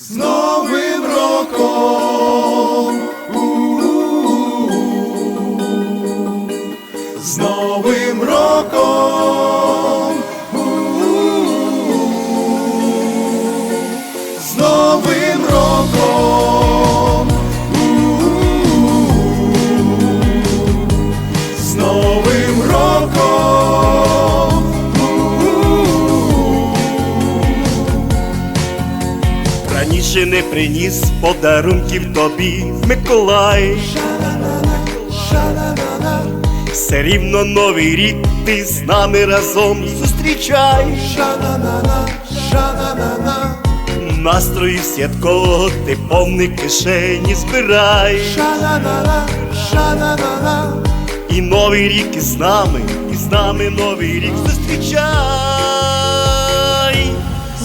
З Новим роком! Раніше не приніс подарунків тобі, Миколай. Все рівно новий рік ти з нами разом зустрічай. Настрою святкового ти повні кишені збирай. І новий рік із нами, і з нами новий рік зустрічай.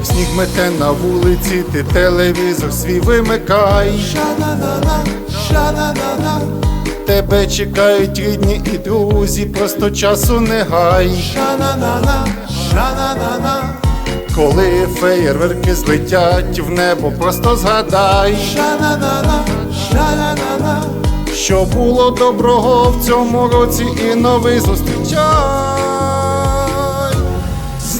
Як сніг мете на вулиці, ти телевізор свій вимикай. Ша-на-на-на, ша-на-на-на, Тебе чекають рідні і друзі, просто часу не гай. ша-на-на-на, ша-на-на-на, Коли феєрверки злетять в небо, просто згадай, ша-на-на-на, ша-на-на-на. що було доброго в цьому році і новий зустрічай.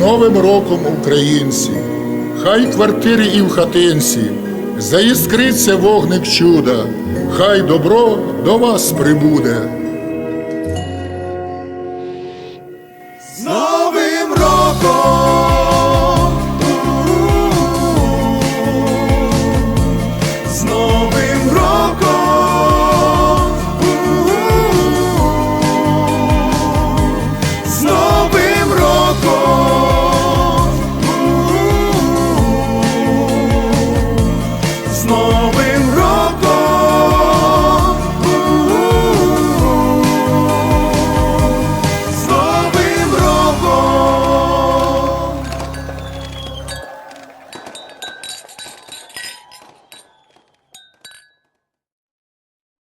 Новим роком, українці! Хай в квартирі і в хатинці заіскриться вогник чуда, хай добро до вас прибуде.